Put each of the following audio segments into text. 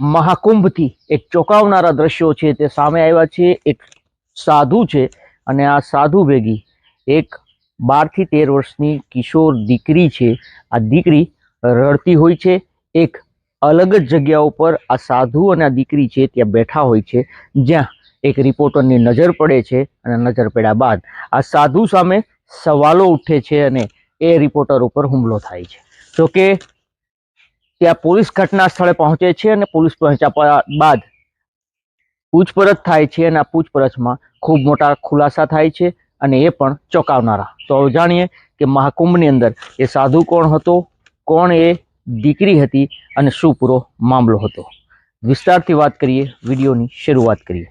મહાકુંભથી એક ચોંકાવનારા દ્રશ્યો છે તે સામે આવ્યા છે. એક સાધુ છે અને આ સાધુ ભેગી એક બારથી તેર વર્ષની કિશોર દીકરી છે. આ દીકરી રડતી હોય છે. એક અલગ જ જગ્યા ઉપર આ સાધુ અને આ દીકરી છે ત્યાં બેઠા હોય છે. જ્યાં એક રિપોર્ટરની નજર પડે છે અને નજર પડ્યા બાદ આ સાધુ સામે સવાલો ઉઠે છે અને એ રિપોર્ટર ઉપર હુમલો થાય છે. જોકે ત્યાં પોલીસ ઘટના સ્થળે પહોંચે છે અને પોલીસ પહોંચ્યા બાદ પૂછપરછ થાય છે અને આ પૂછપરછમાં ખૂબ મોટા ખુલાસા થાય છે અને એ પણ ચોંકાવનારા. તો જાણીએ કે મહાકુંભની અંદર એ સાધુ કોણ હતો, કોણ એ દીકરી હતી અને શું પૂરો મામલો હતો. વિસ્તારથી વાત કરીએ, વિડીયોની શરૂઆત કરીએ.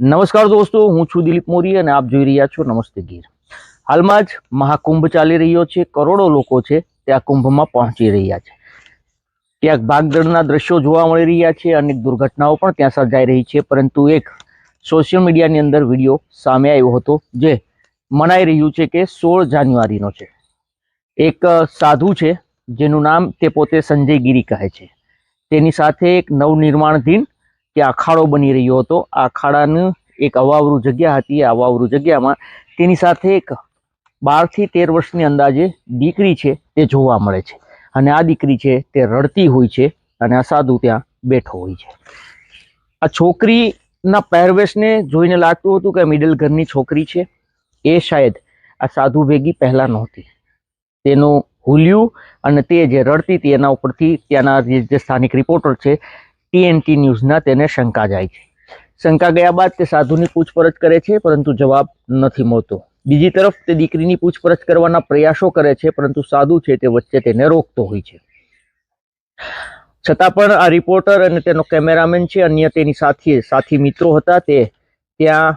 નમસ્કાર દોસ્તો, હું છું દિલીપ મોરી અને આપ જોઈ રહ્યા છો નમસ્તે ગીર. હાલમાં જ મહાકુંભ ચાલી રહ્યો છે, કરોડો લોકો છે તે આ કુંભમાં પહોંચી રહ્યા છે. ક્યાંક ભાગદળના દ્રશ્યો જોવા મળી રહ્યા છે, અનેક દુર્ઘટનાઓ પણ ત્યાં સર્જાઈ રહી છે, પરંતુ એક સોશિયલ મીડિયાની અંદર વીડિયો સામે આવ્યો હતો, જે મનાઈ રહ્યું છે કે સોળ જાન્યુઆરીનો છે. એક સાધુ છે, જેનું નામ તે પોતે સંજય ગીરી કહે છે. તેની સાથે એક નવનિર્માણધીન તે અખાડો બની રહ્યો હતો. આ અખાડાનું એક અવાવરું જગ્યા હતી. આ અવાવરું જગ્યામાં તેની સાથે એક બારથી તેર વર્ષની અંદાજે દીકરી છે, તે જોવા મળે છે. અને આ દીકરી છે તે રડતી હોય છે અને આ સાધુ ત્યાં બેઠો હોય છે. આ છોકરીના પહેરવેશને જોઈને લાગતું હતું કે મિડલ ઘરની છોકરી છે. એ શાયદ આ સાધુ ભેગી પહેલાં નહોતી. તેનું હુલ્યું અને તે જે રડતી હતી એના ઉપરથી ત્યાંના જે સ્થાનિક રિપોર્ટર છે ટીએનટી ન્યૂઝના તેને શંકા જાય છે. શંકા ગયા બાદ તે સાધુની પૂછપરછ કરે છે પરંતુ જવાબ નથી મળતો. બીજી તરફ તે દીકરીની પૂછપરછ કરવાના પ્રયાસો કરે છે, પરંતુ સાધુ છે તે વચ્ચે તેને રોકતો હોય છે. છતાં પણ આ રિપોર્ટર અને તેનો કેમેરામેન છે, અન્ય તેની સાથે સાથી મિત્રો હતા તે ત્યાં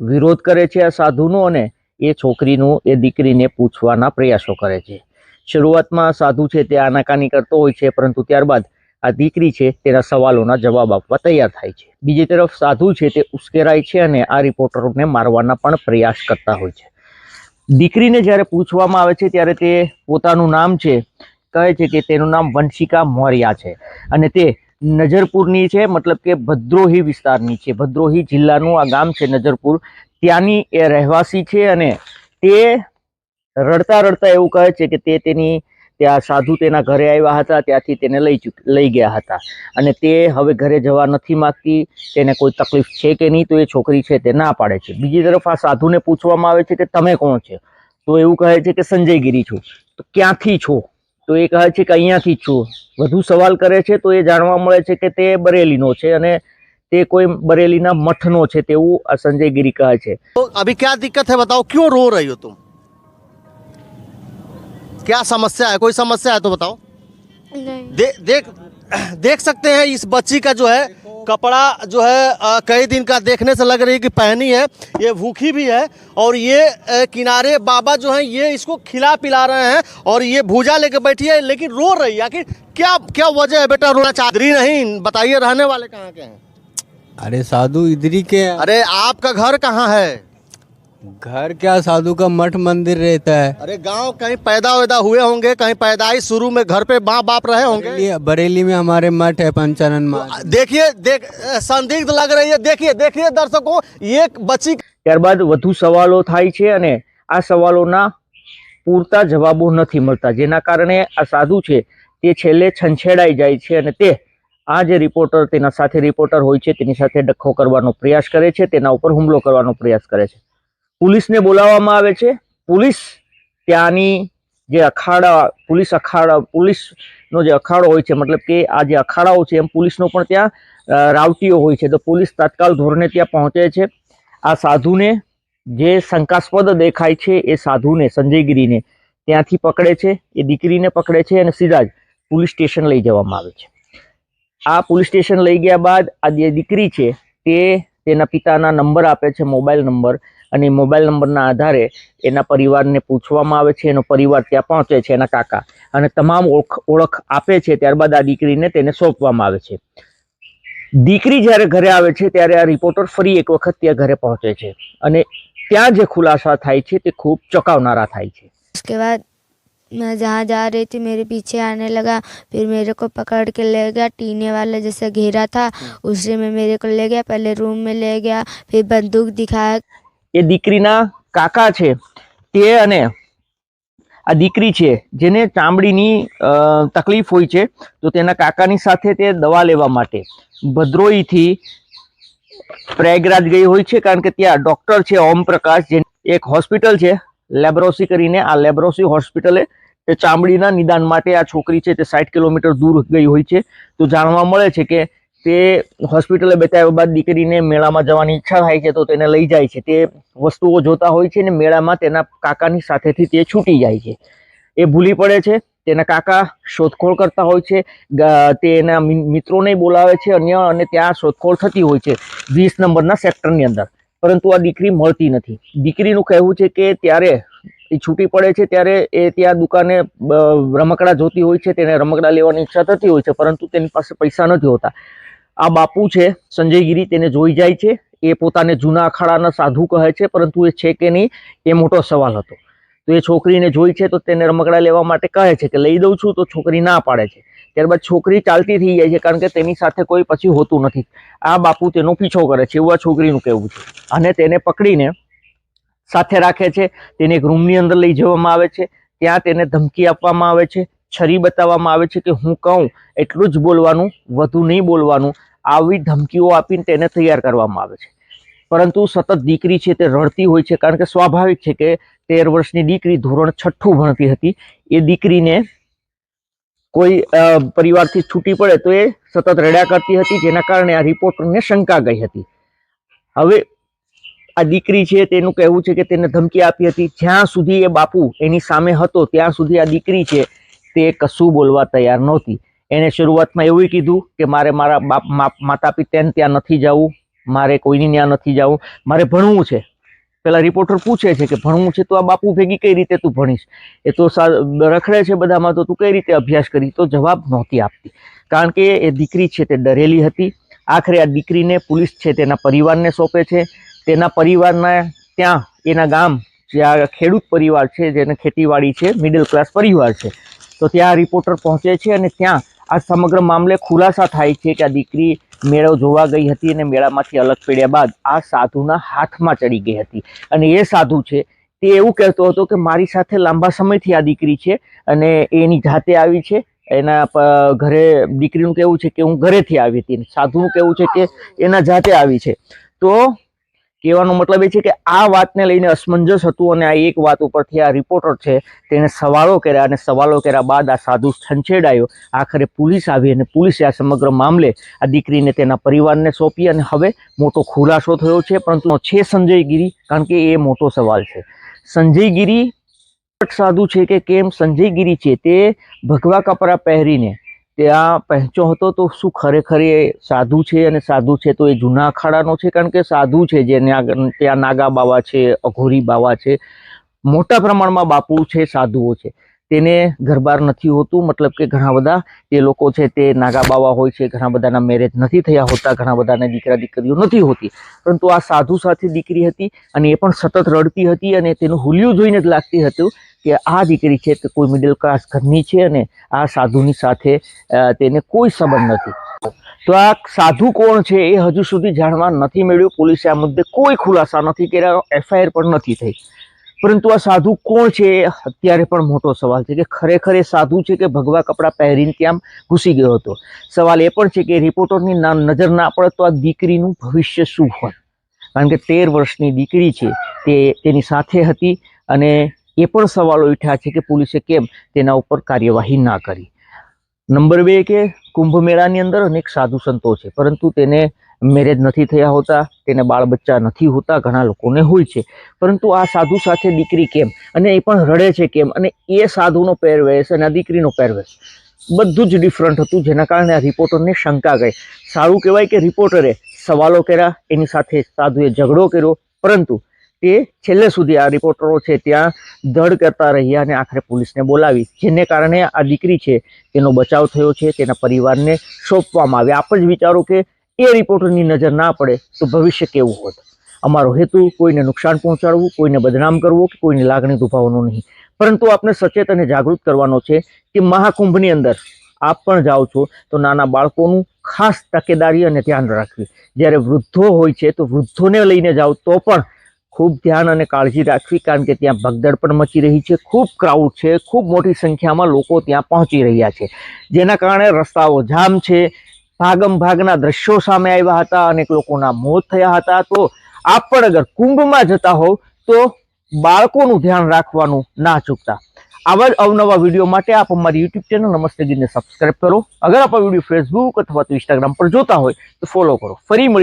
વિરોધ કરે છે આ સાધુનો અને એ છોકરીનું, એ દીકરીને પૂછવાના પ્રયાસો કરે છે. શરૂઆતમાં સાધુ છે તે આનાકાની કરતો હોય છે, પરંતુ ત્યારબાદ આ દીકરી છે તેના સવાલોના જવાબ આપવા તૈયાર થાય છે. બીજી તરફ સાધુ છે તે ઉશ્કેરાય છે અને આ રિપોર્ટરોને મારવાના પણ પ્રયાસ કરતા હોય છે. દીકરીને જ્યારે પૂછવામાં આવે છે ત્યારે તે પોતાનું નામ છે, કહે છે કે તેનું નામ વંશિકા મૌર્યા છે અને તે નજરપુરની છે, મતલબ કે ભદ્રોહી વિસ્તારની છે. ભદ્રોહી જિલ્લાનું આ ગામ છે નજરપુર. ત્યાંની એ રહેવાસી છે અને તે રડતા રડતા એવું કહે છે કે તે તેની ત્યાં સાધુ તેના ઘરે આવ્યા હતા, ત્યાંથી તેને લઈ લઈ ગયા હતા. અને તે હવે ઘરે જવા નથી માગતી, તેને કોઈ તકલીફ છે કે નહીં તો એ છોકરી છે તે ના પાડે છે. બીજી તરફ આ સાધુને પૂછવામાં આવે છે કે તમે કોણ છે? તો એવું કહે છે કે સંજયગીરી છું. તો ક્યાંથી છો? તો એ કહે છે કે અહીંયાથી છું. વધુ સવાલ કરે છે તો એ જાણવા મળે છે કે તે બરેલીનો છે અને તે કોઈ બરેલીના મઠનો છે તેવું આ સંજયગીરી કહે છે. તો અભી ક્યાં દિક્કત હે? બતાવો, ક્યો રો રહ્યો તું क्या समस्या है? कोई समस्या है तो बताओ। नहीं। दे, देख देख सकते हैं इस बच्ची का जो है कपड़ा जो है कई दिन का देखने से लग रही है कि पहनी है ये भूखी भी है और ये किनारे बाबा जो है ये इसको खिला पिला रहे हैं और ये भूजा लेके बैठी है लेकिन रो रही है। आखिर क्या क्या वजह है बेटा? रोना चादरी नहीं बताइए रहने वाले कहाँ के हैं? अरे साधु इधरी के अरे आपका घर कहाँ है? घर क्या साधु का मठ मंदिर रहता है अरे गांव कहीं पैदा वैदा हुए होंगे कहीं पैदाइश शुरू में घर पे माँ बाप रहे होंगे बरेली बरेली में हमारे मठ है पंचानन मठ देखिए देख संदिग्ध लग रही है देखिए देखिए दर्शकों ये बच्ची ત્યારબાદ વધુ સવાલો થાય છે અને આ સવાલોના પૂરતા જવાબો નથી મળતા જેના કારણે આ સાધુ છે તે છેલ્લે છંછેડાઈ જાય છે અને તે આ જે રિપોર્ટર તેના સાથે રિપોર્ટર હોય છે તેની સાથે ડખ્ખો કરવાનો પ્રયાસ કરે છે તેના ઉપર હુમલો કરવાનો પ્રયાસ કરે છે પોલીસને બોલાવવામાં આવે છે. પોલીસ ત્યાંની જે અખાડા, પોલીસ અખાડા, પોલીસનો જે અખાડો હોય છે, મતલબ કે આ જે અખાડાઓ છે, એમ પોલીસનો પણ ત્યાં રાવટીઓ હોય છે. તો પોલીસ તાત્કાલ ધોરણે ત્યાં પહોંચે છે. આ સાધુને જે શંકાસ્પદ દેખાય છે, એ સાધુને, સંજયગીરીને ત્યાંથી પકડે છે. એ દીકરીને પકડે છે અને સીધા જ પોલીસ સ્ટેશન લઈ જવામાં આવે છે. આ પોલીસ સ્ટેશન લઈ ગયા બાદ આ જે દીકરી છે, તે તેના પિતાના નંબર આપે છે, મોબાઈલ નંબર. અને મોબાઈલ નંબરના આધારે એના પરિવારને પૂછવામાં આવે છે, એનો પરિવાર ત્યાં પહોંચે છે એના કાકા. અને તમામ ઓળખ ઓળખ આપે છે, ત્યારબાદ આ દીકરીને તેને સોંપવામાં આવે છે. દીકરી જ્યારે ઘરે આવે છે, ત્યારે આ રિપોર્ટર ફરી એક વખત ત્યાં ઘરે પહોંચે છે. અને ત્યાં જે ખુલાસા થાય છે, તે ખૂબ ચોંકાવનારા થાય છે. मैं जहाँ जा रही थी मेरे पीछे आने लगा फिर मेरे को पकड़ के ले गया टीने वाला जैसे घेरा था उसी में मेरे को ले गया पहले रूम में ले गया फिर बंदूक दिखाया એ દીકરીના કાકા છે તે અને આ દીકરી છે જેને ચામડીની અ, તકલીફ હોય છે તો તેના કાકાની સાથે તે દવા લેવા માટે ભદ્રોઈથી પ્રયાગરાજ ગઈ હોય છે કારણ કે ત્યાં ડોક્ટર છે ઓમ પ્રકાશ જે એક હોસ્પિટલ છે લેબ્રોસી કરીને આ લેબ્રોસી હોસ્પિટલે તે ચામડીના નિદાન માટે આ છોકરી છે તે સાઠ કિલોમીટર દૂર ગઈ હોય છે. તો જાણવા મળે છે કે તે હોસ્પિટલે બતાવ્યા બાદ દીકરીને મેળામાં જવાની ઈચ્છા થાય છે તો તેને લઈ જાય છે. તે વસ્તુઓ જોતા હોય છે ને મેળામાં તેના કાકાની સાથેથી તે છૂટી જાય છે. એ ભૂલી પડે છે. તેના કાકા શોધખોળ કરતા હોય છે. તે એના મિત્રોને બોલાવે છે અન્ય અને ત્યાં શોધખોળ થતી હોય છે. વીસ નંબરના સેક્ટરની અંદર. પરંતુ આ દીકરી મળતી નથી. દીકરીનું કહેવું છે કે ત્યારે એ છૂટી પડે છે, ત્યારે એ ત્યાં દુકાને રમકડા જોતી હોય છે, તેને રમકડા લેવાની ઈચ્છા થતી હોય છે, પરંતુ તેની પાસે પૈસા નથી હોતા. આ બાપુ છે, સંજયગીરી, તેને જોઈ જાય છે. એ પોતાને જૂના અખાડાના સાધુ કહે છે, પરંતુ એ છે કે નહીં, એ મોટો સવાલ હતો. તો એ છોકરીને જોઈ છે તો તેને રમકડા લેવા માટે કહે છે કે લઈ દઉં છું તો છોકરી ના પાડે છે. ત્યારબાદ છોકરી ચાલતી થઈ જાય છે કારણ કે તેની સાથે કોઈ પછી હોતું નથી. આ બાપુ તેનો પીછો કરે છે એવું આ છોકરીનું કહેવું છે. અને તેને પકડીને સાથે રાખે છે. તેને એક રૂમની અંદર લઈ જવામાં આવે છે. ત્યાં તેને ધમકી આપવામાં આવે છે. છરી બતાવવામાં આવે છે કે હું કહું એટલું જ બોલવાનું, વધુ નહીં બોલવાનું, આવી ધમકીઓ આપીને તેને તૈયાર કરવામાં આવે છે. પરંતુ સતત દીકરી છે તે રડતી હોય છે કારણ કે સ્વાભાવિક છે કે તેર વર્ષની દીકરી ધોરણ છઠ્ઠું ભણતી હતી. એ દીકરીને કોઈ પરિવારથી છૂટી પડે તો એ સતત રડ્યા કરતી હતી, જેના કારણે આ રિપોર્ટરને શંકા ગઈ હતી. હવે આ દીકરી છે તેનું કહેવું છે કે તેને ધમકી આપી હતી. જ્યાં સુધી એ બાપુ એની સામે હતો, ત્યાં સુધી આ દીકરી છે તે કશું બોલવા તૈયાર નહોતી. એણે શરૂઆતમાં એવું કીધું કે મારે મારા બાપ માતા પિતાને ત્યાં નથી જવું. મારે કોઈની ત્યાં નથી જવું. મારે ભણવું છે. પેલા રિપોર્ટર પૂછે છે કે ભણવું છે તો આ બાપુ ભેગી કઈ રીતે તું ભણીશ? એ તો રખડે છે બધામાં તો તું કઈ રીતે અભ્યાસ કરી? તો જવાબ નહોતી આપતી. કારણ કે એ દીકરી છે તે ડરેલી હતી. આખરે આ દીકરીને પોલીસ છે તેના પરિવારને સોંપે છે. તેના પરિવારના ત્યાં, એના ગામ, જે આ ખેડૂત પરિવાર છે, જેને ખેતીવાડી છે મિડલ ક્લાસ પરિવાર છે. તો ત્યાં રિપોર્ટર પહોંચે છે અને ત્યાં આ સમગ્ર મામલે ખુલાસા થાય છે કે આ દીકરી મેળો જોવા ગઈ હતી અને મેળામાંથી અલગ પડ્યા બાદ આ સાધુના હાથમાં ચડી ગઈ હતી. અને એ સાધુ છે તે એવું કહેતો હતો કે મારી સાથે લાંબા સમયથી આ દીકરી છે અને એની જાતે આવી છે. એના ઘરે દીકરીનું કહેવું છે કે હું ઘરેથી આવી હતી સાધુનું કહેવું છે કે એના જાતે આવી છે. તો કહેવાનો મતલબ એ છે કે આ વાતને લઈને અસમંજસ હતું અને આ એક વાત ઉપરથી આ રિપોર્ટર છે તેને સવાલો કર્યા અને સવાલો કર્યા બાદ આ સાધુ છંછેડાયો. આખરે પોલીસ આવી અને પોલીસે આ સમગ્ર મામલે આ દીકરીને તેના પરિવારને સોંપી અને હવે મોટો ખુલાસો થયો છે, પરંતુ છે સંજય ગીરી? કારણ કે એ મોટો સવાલ છે. સંજય ગીરી, સાધુ છે કે કેમ? સંજય ગીરી છે તે ભગવા કપડાં પહેરીને ત્યાં પહોંચ્યો હતો તો શું ખરેખર એ સાધુ છે અને સાધુ છે તો એ જૂના અખાડાનો છે? કારણ કે સાધુ છે જે ત્યાં નાગા બાવા છે, અઘોરી બાવા છે, મોટા પ્રમાણમાં બાપુ છે, સાધુઓ છે. તેને ઘરબાર નથી હોતું. મતલબ કે ઘણા બધા તે લોકો છે તે નાગા બાવા હોય છે, ઘણા બધાના મેરેજ નથી થયા હોતા, ઘણા બધાને દીકરા દીકરીઓ નથી હોતી. પરંતુ આ સાધુ સાથે દીકરી હતી અને એ પણ સતત રડતી હતી અને તેનું હુલિયું જોઈને જ લાગતી હતું કે આ દીકરી છે તે કોઈ મિડલ ક્લાસ ઘરની છે અને આ સાધુની સાથે તેને કોઈ સંબંધ નથી. તો આ સાધુ કોણ છે એ હજુ સુધી જાણવા નથી મળ્યું. પોલીસે આ મુદ્દે કોઈ ખુલાસા નથી કર્યા. એફઆઈઆર પણ નથી થઈ. પરંતુ આ સાધુ કોણ છે? એ અત્યારે પણ મોટો સવાલ છે કે ખરેખર એ સાધુ છે કે ભગવા કપડાં પહેરીને ત્યાં ઘૂસી ગયો હતો? સવાલ એ પણ છે કે રિપોર્ટરની નજર ના પડે તો આ દીકરીનું ભવિષ્ય શું હોય? કારણ કે તેર વર્ષની દીકરી છે, તે તેની સાથે હતી અને એ પણ સવાલો ઉઠ્યા છે કે પોલીસે કેમ તેના ઉપર કાર્યવાહી ના કરી? નંબર બે કે કુંભ મેળાની અંદર અનેક સાધુ સંતો છે, પરંતુ તેને મેરેજ નથી થયા હોતા, તેને બાળ બચ્ચા નથી હોતા, ઘણા લોકોને હોય છે. પરંતુ આ સાધુ સાથે દીકરી કેમ? અને એ પણ રડે છે કેમ? અને એ સાધુનો પહેરવેશ અને આ દીકરીનો પહેરવેશ બધું જ ડિફરન્ટ હતું, જેના કારણે આ રિપોર્ટરને શંકા ગઈ. સારું કહેવાય કે રિપોર્ટરે સવાલો કર્યા, એની સાથે સાધુએ ઝઘડો કર્યો, પરંતુ તે છેલ્લે સુધી આ રિપોર્ટરો છે ત્યાં ધડ કરતા રહ્યા અને આખરે પોલીસને બોલાવી, જેને કારણે આ દીકરી છે, તેનો બચાવ થયો છે, તેના પરિવારને સોંપવામાં આવ્યા. આપ જ વિચારો કે એ રિપોર્ટરની નજર ના પડે તો ભવિષ્ય કેવું હોત? અમારો હેતુ કોઈને નુકસાન પહોંચાડવું, કોઈને બદનામ કરવું કે કોઈની લાગણી દુભાવવાનો નહીં. પરંતુ આપણે સચેત અને જાગૃત કરવાનો છે કે મહાકુંભની અંદર આપ પણ જાઓ છો તો નાના બાળકોનું ખાસ તકેદારી અને ધ્યાન રાખવી. જ્યારે વૃદ્ધો હોય છે તો વૃદ્ધોને લઈને જાઓ તો પણ ખૂબ ધ્યાન અને કાળજી રાખવી, કારણ કે ત્યાં ભગદડ પણ મચી રહી છે, ખૂબ ક્રાઉડ છે, ખૂબ મોટી સંખ્યામાં લોકો ત્યાં પહોંચી રહ્યા છે. જેના કારણે રસ્તાઓ જામ છે ભાગમ ભાગના દ્રશ્યો સામે આવ્યા હતા અનેક લોકોના મોત થયા હતા. તો આપ પણ અગર કુંભમાં જતા હોવ, તો બાળકોનું ધ્યાન રાખવાનું ના ચૂકતા. આવા જ અવનવા વીડિયો માટે આપ અમારી યુટ્યુબ ચેનલ નમસ્તે ગીરને સબસ્ક્રાઈબ કરો. અગર આપ વીડિયો ફેસબુક અથવા તો ઇન્સ્ટાગ્રામ પર જોતા હોય, તો ફોલો કરો. ફરી મળીશું.